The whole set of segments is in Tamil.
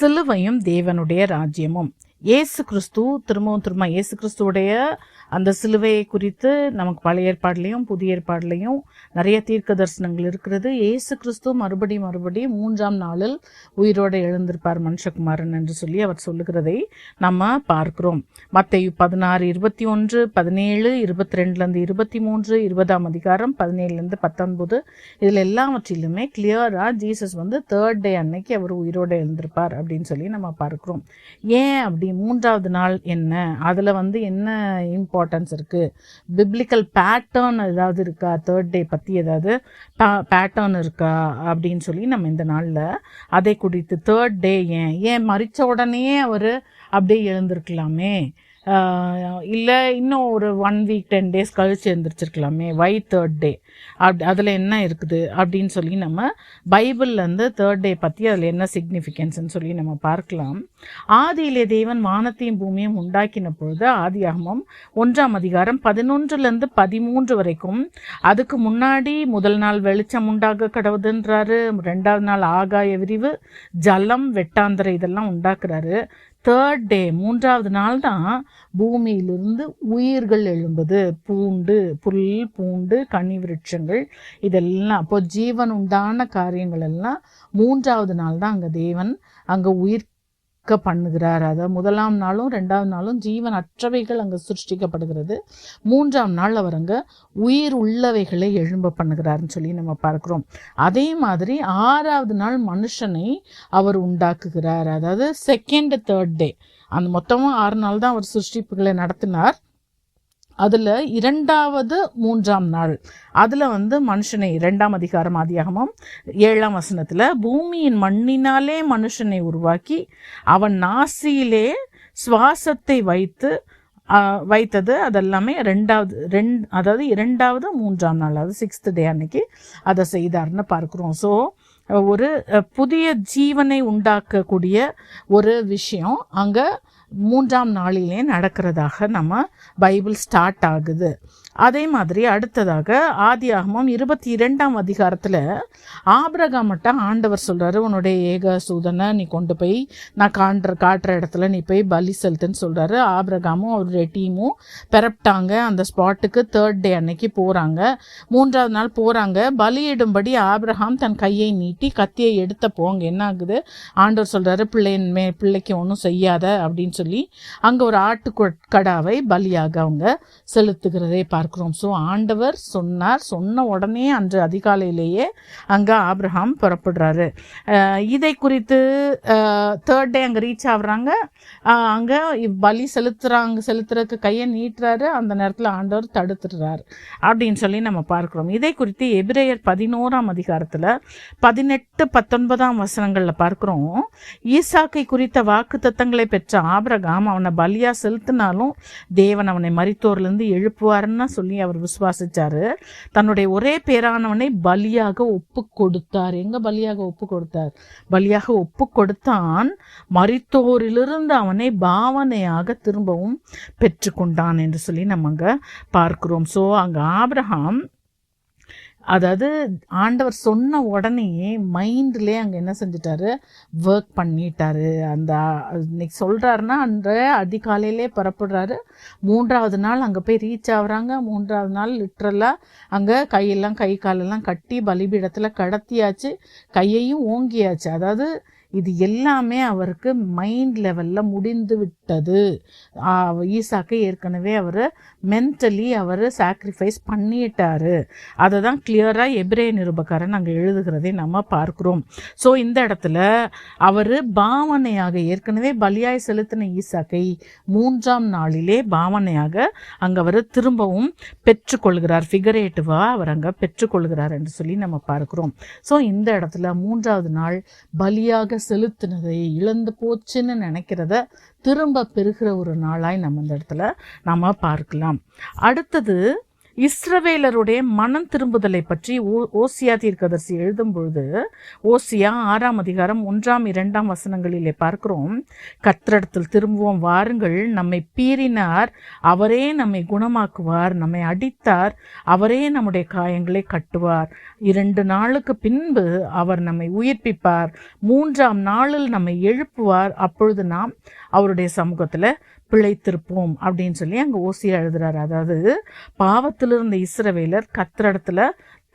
சிலுவையும் தேவனுடைய ராஜ்யமும். இயேசு கிறிஸ்து திரும்பவும் திரும்ப இயேசு கிறிஸ்துவுடைய அந்த சிலுவையை குறித்து நமக்கு பழைய ஏற்பாடுலையும் புதிய ஏற்பாடுலையும் நிறைய தீர்க்க தரிசனங்கள் இருக்கிறது. இயேசு கிறிஸ்து மறுபடி மறுபடி மூன்றாம் நாளில் உயிரோடு எழுந்திருப்பார் மனுஷகுமாரன் என்று சொல்லி அவர் சொல்லுகிறதை நம்ம பார்க்கிறோம். மற்ற பதினாறு இருபத்தி ஒன்று பதினேழு இருபத்தி ரெண்டுலேருந்து இருபத்தி மூன்று இருபதாம் அதிகாரம் பதினேழுலேருந்து பத்தொன்பது. இதில் எல்லாவற்றிலுமே கிளியராக ஜீசஸ் வந்து தேர்ட் டே அன்னைக்கு அவர் உயிரோடு எழுந்திருப்பார் அப்படின்னு சொல்லி நம்ம பார்க்குறோம். ஏன் அப்படி மூன்றாவது நாள் என்ன? அதில் வந்து என்ன இம்பார்ட்டன்ஸ் இருக்குது பிப்ளிக்கல் பேட்டர்ன் ஏதாவது இருக்கா? தேர்ட் டே பற்றி ஏதாவது பேட்டர்ன் இருக்கா? அப்படின்னு சொல்லி நம்ம இந்த நாளில் அதை குறித்து தேர்ட் டே ஏன்? ஏன் மறித்த உடனே அவர் அப்படியே எழுந்திருக்கலாமே? இல்லை இன்னும் ஒரு ஒன் வீக் டென் டேஸ் கழிச்சு எழுந்திரிச்சிருக்கலாமே வை தேர்ட் டே அப்படி அதில் என்ன இருக்குது அப்படின்னு சொல்லி நம்ம பைபிள்லேருந்து தேர்ட் டே பற்றி அதில் என்ன சிக்னிஃபிகன்ஸ்ன்னு சொல்லி நம்ம பார்க்கலாம். ஆதியிலே தேவன் வானத்தையும் பூமியும் உண்டாக்கின பொழுது ஆதியாகமம் ஒன்றாம் அதிகாரம் பதினொன்றுலேருந்து பதிமூன்று வரைக்கும் அதுக்கு முன்னாடி முதல் நாள் வெளிச்சம் உண்டாக கடவுதுன்றாரு. ரெண்டாவது நாள் ஆகாய விரிவு ஜலம் வெட்டாந்தரை இதெல்லாம் உண்டாக்குறாரு. தேர்ட் டே மூன்றாவது நாள் தான் பூமியிலிருந்து உயிர்கள் எழும்புது. பூண்டு புல் பூண்டு கனி விருட்சங்கள் இதெல்லாம். அப்போ ஜீவன் உண்டான காரியங்கள் எல்லாம் மூன்றாவது நாள் தான் அங்கே தேவன் அங்கே உயிர் பண்ணுகிறார். அதாவது முதலாம் நாளும் ரெண்டாவது நாளும் ஜீவன் அற்றவைகள் அங்கே சிருஷ்டிக்கப்படுகிறது. மூன்றாம் நாள் அவர் அங்கே உயிர் உள்ளவைகளை எழும்ப பண்ணுகிறாருன்னு சொல்லி நம்ம பார்க்குறோம். அதே மாதிரி ஆறாவது நாள் மனுஷனை அவர் உண்டாக்குகிறார். அதாவது செகண்ட் தேர்ட் டே அந்த மொத்தமும் ஆறு நாள் தான் அவர் சிருஷ்டிப்புகளை நடத்தினார். அதில் இரண்டாவது மூன்றாம் நாள். அதில் வந்து மனுஷனை இரண்டாம் அதிகாரம் ஆதியாகமும் ஏழாம் வசனத்தில் பூமியின் மண்ணினாலே மனுஷனை உருவாக்கி அவன் நாசியிலே சுவாசத்தை வைத்து வைத்தது. அதெல்லாமே ரெண்டாவது ரெண் அதாவது இரண்டாவது மூன்றாம் நாள் அதாவது சிக்ஸ்த் டே அன்னைக்கு அதை செய்தார்னு பார்க்குறோம். ஸோ ஒரு புதிய ஜீவனை உண்டாக்கக்கூடிய ஒரு விஷயம் அங்கே மூன்றாம் நாளிலே நடக்கிறதாக நம்ம பைபிள் ஸ்டார்ட் ஆகுது. அதே மாதிரி அடுத்ததாக ஆதி ஆதியாகமம் இருபத்தி இரண்டாம் அதிகாரத்தில் ஆபிரகாமட்ட ஆண்டவர் சொல்கிறாரு உன்னுடைய ஏக சூதனை நீ கொண்டு போய் நான் காண்ற காட்டுற இடத்துல நீ போய் பலி செலுத்துன்னு சொல்கிறாரு ஆபிரகாமும் அவருடைய டீமும் பிறப்பிட்டாங்க. அந்த ஸ்பாட்டுக்கு தேர்ட் டே அன்னைக்கு போகிறாங்க மூன்றாவது நாள் போகிறாங்க பலியிடும்படி ஆபிரகாம் தன் கையை நீட்டி கத்தியை எடுத்த போங்க. என்ன ஆகுது? ஆண்டவர் சொல்கிறாரு பிள்ளையின் மே பிள்ளைக்கு ஒன்றும் செய்யாத அப்படின்னு சொல்லி அங்கே ஒரு ஆட்டு கடாவை பலியாக அவங்க செலுத்துகிறதை பார்க்கிறோம். ஸோ ஆண்டவர் சொன்னார் சொன்ன உடனே அன்று அதிகாலையிலேயே அங்கே ஆப்ரஹாம் புறப்படுறாரு. இதை குறித்து தேர்ட் டே அங்கே ரீச் ஆகுறாங்க. அங்கே பலி செலுத்துகிறாங்க செலுத்துறதுக்கு கையை நீட்டுறாரு. அந்த நேரத்தில் ஆண்டவர் தடுத்துடுறாரு அப்படின்னு சொல்லி நம்ம பார்க்குறோம். இதை குறித்து எபிரேயர் பதினோராம் அதிகாரத்தில் பதினெட்டு பத்தொன்பதாம் வசனங்களில் பார்க்குறோம். ஈசாக்கை குறித்த வாக்கு தத்தங்களை பெற்ற ஆபிரகாம் அவனை பலியாக செலுத்தினாலும் தேவன் அவனை மறித்தோர்லேருந்து எழுப்புவார்னு சொல்லி அவர் விசுவாசிச்சாரு. தன்னுடைய ஒரே பேரானவனை பலியாக ஒப்பு கொடுத்தார் எங்க பலியாக ஒப்பு கொடுத்தார் பலியாக ஒப்பு கொடுத்தான் மறித்தோரிலிருந்து அவனை பாவனையாக திரும்பவும் பெற்றுக்கொண்டான் என்று சொல்லி நம்ம அங்கே பார்க்கிறோம். ஸோ அங்கே ஆப்ரஹாம் அதாவது ஆண்டவர் சொன்ன உடனேயே மைண்ட்லேயே அங்கே என்ன செஞ்சிட்டாரு? ஒர்க் பண்ணிட்டாரு. அந்த இன்னைக்கு சொல்கிறாருன்னா அந்த அதிகாலையிலே புறப்படுறாரு. மூன்றாவது நாள் அங்கே போய் ரீச் ஆகுறாங்க. மூன்றாவது நாள் லிட்ரலாக அங்கே கையெல்லாம் கை காலெல்லாம் கட்டி பலிபீடத்தில் கடத்தியாச்சு. கையையும் ஓங்கியாச்சு. அதாவது இது எல்லாமே அவருக்கு மைண்ட் லெவலில் முடிந்து விட்டது. ஈசாக்கு ஏற்கனவே அவர் மென்டலி அவர் சாக்ரிஃபைஸ் பண்ணிட்டாரு. அதை தான் கிளியராக எப்ரே நிருபக்காரன் நாங்கள் எழுதுகிறதை நம்ம பார்க்குறோம். ஸோ இந்த இடத்துல அவர் பாவனையாக ஏற்கனவே பலியாய் செலுத்தின ஈசாக்கை மூன்றாம் நாளிலே பாவனையாக அங்கே அவர் திரும்பவும் பெற்றுக்கொள்கிறார். ஃபிகரேட்டிவாக அவர் அங்கே பெற்றுக்கொள்கிறார் என்று சொல்லி நம்ம பார்க்குறோம். ஸோ இந்த இடத்துல மூன்றாவது நாள் பலியாக செலுத்தினதை இழந்து போச்சுன்னு நினைக்கிறத திரும்ப பெறுகிற ஒரு நாளாய் நம்ம இந்த இடத்துல நம்ம பார்க்கலாம். அடுத்தது இஸ்ரவேலருடைய மனம் திரும்புதலை பற்றி ஓ- ஓசியா தீர்க்கதரிசி எழுதும் பொழுது ஓசியா ஆறாம் அதிகாரம் ஒன்றாம் இரண்டாம் வசனங்களிலே பார்க்கிறோம். கத்திரடத்தில் திரும்புவோம் வாருங்கள். நம்மை பீறினார் அவரே நம்மை குணமாக்குவார் நம்மை அடித்தார் அவரே நம்முடைய காயங்களை கட்டுவார். இரண்டு நாளுக்கு பின்பு அவர் நம்மை உயிர்ப்பிப்பார். மூன்றாம் நாளில் நம்மை எழுப்புவார். அப்பொழுது நாம் அவருடைய சமூகத்தில் பிழைத்திருப்போம் அப்படின்னு சொல்லி அங்கே ஓசியா எழுதுறாரு. அதாவது பாவத்தில் இருந்த இஸ்ரவேலர் கத்திரடத்தில்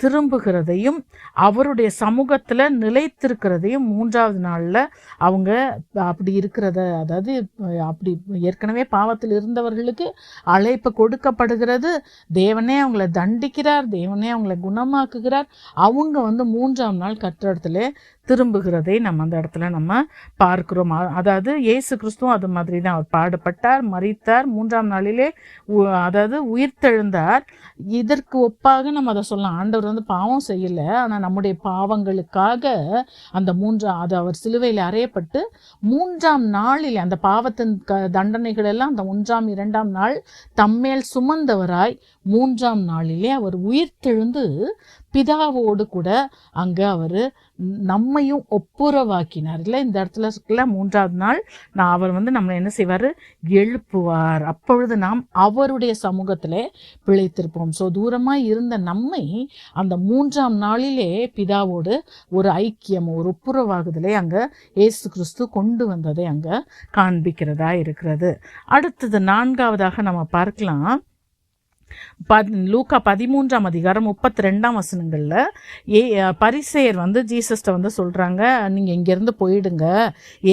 திரும்புகிறதையும் அவருடைய சமூகத்தில் நிலைத்திருக்கிறதையும் மூன்றாவது நாளில் அவங்க அப்படி இருக்கிறத அதாவது அப்படி ஏற்கனவே பாவத்தில் இருந்தவர்களுக்கு அழைப்பு கொடுக்கப்படுகிறது. தேவனே அவங்கள தண்டிக்கிறார் தேவனே அவங்கள குணமாக்குகிறார். அவங்க வந்து மூன்றாம் நாள் கத்திரடத்துல திரும்புகிறதை நம்ம அந்த இடத்துல நம்ம பார்க்கிறோம். அதாவது இயேசு கிறிஸ்துவும் அது மாதிரி தான். அவர் பாடுபட்டார் மறித்தார் மூன்றாம் நாளிலே உ- அதாவது உயிர்த்தெழுந்தார். இதற்கு ஒப்பாக நம்ம அதை சொல்லலாம். ஆண்டவர் வந்து பாவம் செய்யல. ஆனால் நம்முடைய பாவங்களுக்காக அந்த மூன்றாம் அது அவர் சிலுவையில் அறையப்பட்டு மூன்றாம் நாளில் அந்த பாவத்தின் க தண்டனைகள் எல்லாம் அந்த ஒன்றாம் இரண்டாம் நாள் தம்மேல் சுமந்தவராய் மூன்றாம் நாளிலே அவர் உயிர்த்தெழுந்து பிதாவோடு கூட அங்கே அவர் நம்மையும் ஒப்புரவாக்கினார். இல்லை இந்த இடத்துல இருக்குல்ல மூன்றாவது நாள் நான் அவர் வந்து நம்மளை என்ன செய்வார்? எழுப்புவார். அப்பொழுது நாம் அவருடைய சமூகத்தில் பிழைத்திருப்போம். ஸோ தூரமாக இருந்த நம்மை அந்த மூன்றாம் நாளிலே பிதாவோடு ஒரு ஐக்கியம் ஒரு ஒப்புரவாகுதலை அங்கே இயேசு கிறிஸ்து கொண்டு வந்ததை அங்கே காண்பிக்கிறதா இருக்கிறது. அடுத்தது நான்காவதாக நம்ம பார்க்கலாம். பத் லூக்கா பதிமூன்றாம் அதிகாரம் முப்பத்தி ரெண்டாம் வசனங்களில் ஏ பரிசெயர் வந்து ஜீசஸ்ட வந்து சொல்கிறாங்க நீங்கள் இங்கேருந்து போயிடுங்க.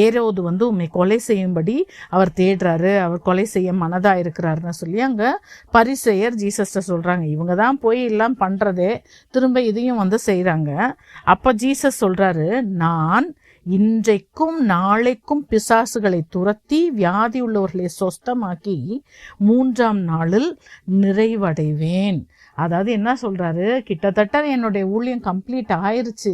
ஏரோது வந்து உண்மை கொலை செய்யும்படி அவர் தேடுறாரு. அவர் கொலை செய்ய மனதாக இருக்கிறாருன்னு சொல்லி அங்கே பரிசெயர் ஜீசஸ்ட சொல்கிறாங்க இவங்க தான் போய் எல்லாம் பண்ணுறதே திரும்ப இதையும் வந்து செய்கிறாங்க அப்போ ஜீசஸ் சொல்கிறாரு நான் இன்றைக்கும் நாளைக்கும் பிசாசுகளை துரத்தி வியாதி உள்ளவர்களை சொஸ்தமாக்கி மூன்றாம் நாளில் நிறைவடைவேன். அதாவது என்ன சொல்கிறாரு கிட்டத்தட்ட என்னுடைய ஊழியம் கம்ப்ளீட் ஆயிருச்சு.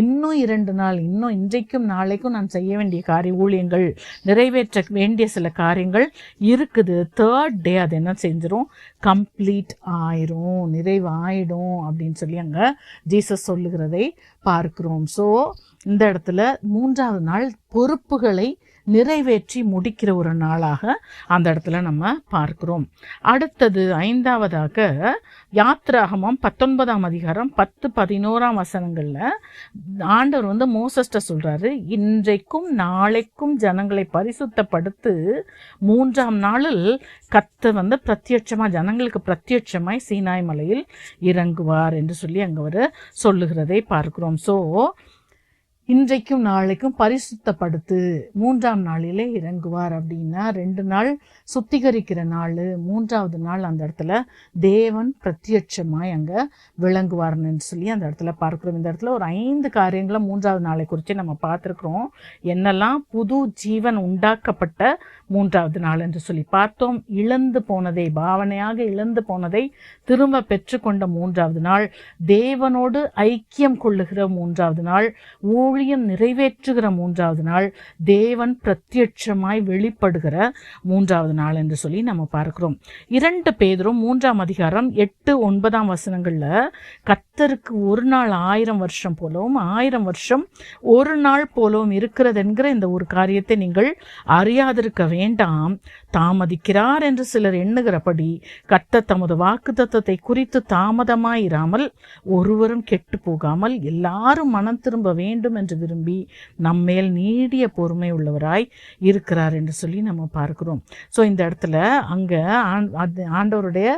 இன்னும் இரண்டு நாள் இன்னும் இன்றைக்கும் நாளைக்கும் நான் செய்ய வேண்டிய காரிய ஊழியங்கள் நிறைவேற்ற வேண்டிய சில காரியங்கள் இருக்குது. தேர்ட் டே அது என்ன செஞ்சிடும் கம்ப்ளீட் ஆயிரும் நிறைவாயிடும் அப்படின்னு சொல்லி அங்கே ஜீசஸ் சொல்லுகிறதை பார்க்குறோம். ஸோ இந்த இடத்துல மூன்றாவது நாள் பொறுப்புகளை நிறைவேற்றி முடிக்கிற ஒரு நாளாக அந்த இடத்துல நம்ம பார்க்கிறோம். அடுத்தது ஐந்தாவதாக யாத்ராகமம் பத்தொன்பதாம் அதிகாரம் பத்து பதினோராம் வசனங்களில் ஆண்டவர் வந்து மோசஸ்ட சொல்கிறாரு இன்றைக்கும் நாளைக்கும் ஜனங்களை பரிசுத்தப்படுத்து மூன்றாம் நாளில் கத்த வந்து பிரத்யட்சமாக ஜனங்களுக்கு பிரத்யட்சமாய் சீனாய் மலையில் இறங்குவார் என்று சொல்லி அங்கே அவர் சொல்லுகிறதை பார்க்கிறோம். ஸோ இன்றைக்கும் நாளைக்கும் பரிசுத்தப்படுத்து. மூன்றாம் நாளிலே இறங்குவார் அப்படின்னா ரெண்டு நாள் சுத்திகரிக்கிற நாள் மூன்றாவது நாள் அந்த இடத்துல தேவன் பிரத்யட்சமாய் அங்கே விளங்குவார்னு சொல்லி அந்த இடத்துல பார்க்கிறோம். இந்த இடத்துல ஒரு ஐந்து காரியங்களை மூன்றாவது நாளை குறித்து நம்ம பார்த்துருக்குறோம். என்னெல்லாம் புது ஜீவன் உண்டாக்கப்பட்ட மூன்றாவது நாள் என்று சொல்லி பார்த்தோம். இழந்து போனதை பாவனையாக இழந்து போனதை திரும்ப பெற்றுக்கொண்ட மூன்றாவது நாள் தேவனோடு ஐக்கியம் கொள்ளுகிற மூன்றாவது நாள் ஊழியம் நிறைவேற்றுகிற மூன்றாவது நாள் தேவன் பிரத்யட்சமாய் வெளிப்படுகிற மூன்றாவது நாள் என்று சொல்லி நம்ம பார்க்கிறோம். இரண்டு பேதரும் மூன்றாம் அதிகாரம் எட்டு ஒன்பதாம் வசனங்கள்ல கத்தருக்கு ஒரு நாள் ஆயிரம் வருஷம் போலவும் ஆயிரம் வருஷம் ஒரு நாள் போலவும் இருக்கிறது என்கிற இந்த ஒரு காரியத்தை நீங்கள் அறியாதிருக்க வேண்டாம். தாமதிக்கிறார் என்று சிலர் எண்ணுகிறபடி கத்த தமது வாக்கு தத்துவத்தை குறித்து தாமதமாயிராமல் ஒருவரும் கெட்டு போகாமல் எல்லாரும் மனம் திரும்ப வேண்டும் என்று விரும்பி நம்மேல் நீடிய பொறுமை உள்ளவராய் இருக்கிறார் என்று சொல்லி நம்ம பார்க்குறோம். ஸோ இந்த இடத்துல அங்கே ஆண்- அது ஆண்டவருடைய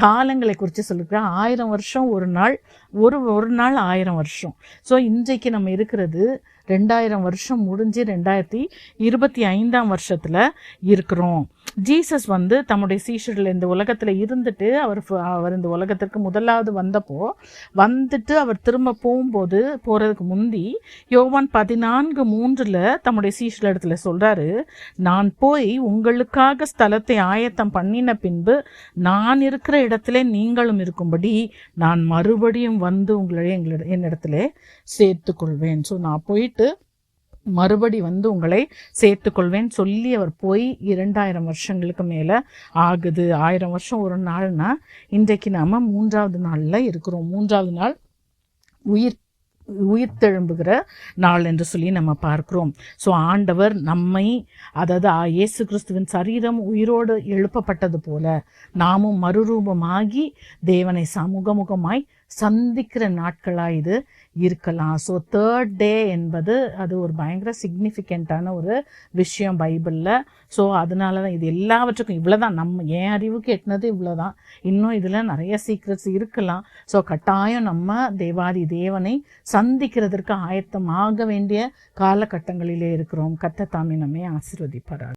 காலங்களை குறித்து சொல்லிருக்க ஆயிரம் வருஷம் ஒரு நாள் ஒரு ஒரு நாள் ஆயிரம் வருஷம். ஸோ இன்றைக்கு நம்ம இருக்கிறது ரெண்டாயிரம் வருஷம் முடிஞ்சு ரெண்டாயிரத்தி இருபத்தி ஐந்தாம் வருஷத்தில் இருக்கிறோம். ஜீசஸ் வந்து தம்முடைய சீஷர்கள் இந்த உலகத்தில் இருந்துட்டு அவர் ஃப- அவர் இந்த உலகத்திற்கு முதலாவது வந்தப்போ வந்துட்டு அவர் திரும்ப போகும்போது போகிறதுக்கு முந்தி யோவான் பதினான்கு மூன்றில் தம்முடைய சீஷர்கள் இடத்துல சொல்கிறாரு நான் போய் உங்களுக்காக ஸ்தலத்தை ஆயத்தம் பண்ணின பின்பு நான் இருக்கிற இடத்துல நீங்களும் இருக்கும்படி நான் மறுபடியும் வந்து உங்களை எங்களிட என்னிடத்துல சேர்த்துக்கொள்வேன். ஸோ நான் போயிட்டு மறுபடி வந்து உங்களை சேர்த்துக்கொள்வேன் சொல்லி அவர் போய் இரண்டாயிரம் வருஷங்களுக்கு மேலே ஆகுது. ஆயிரம் வருஷம் ஒரு நாள்னா இன்றைக்கு நாம் மூன்றாவது நாளில் இருக்கிறோம். மூன்றாவது நாள் உயிர் உயிர்த்தெழும்புகிற நாள் என்று சொல்லி நம்ம பார்க்கிறோம். ஸோ ஆண்டவர் நம்மை அதாவது இயேசு கிறிஸ்துவின் சரீரம் உயிரோடு எழுப்பப்பட்டது போல நாமும் மறுரூபமாகி தேவனை சமூகமுகமாய் சந்திக்கிற நாட்களாக இது. இருக்கலாம். ஸோ தேர்ட் டே என்பது அது ஒரு பயங்கர சிக்னிஃபிகண்ட்டான ஒரு விஷயம் பைபிளில். ஸோ அதனால தான் இது எல்லாவற்றுக்கும் இவ்வளோ தான் நம்ம என் அறிவுக்கு எட்டினது இவ்வளோ தான் இன்னும் இதில் நிறைய சீக்ரெட்ஸ் இருக்கலாம். ஸோ கட்டாயம் நம்ம தேவாதி தேவனை சந்திக்கிறதற்கு ஆயத்தமாக வேண்டிய காலகட்டங்களிலே இருக்கிறோம். கத்த தாமே நம்மை ஆசிர்வதிப்பார்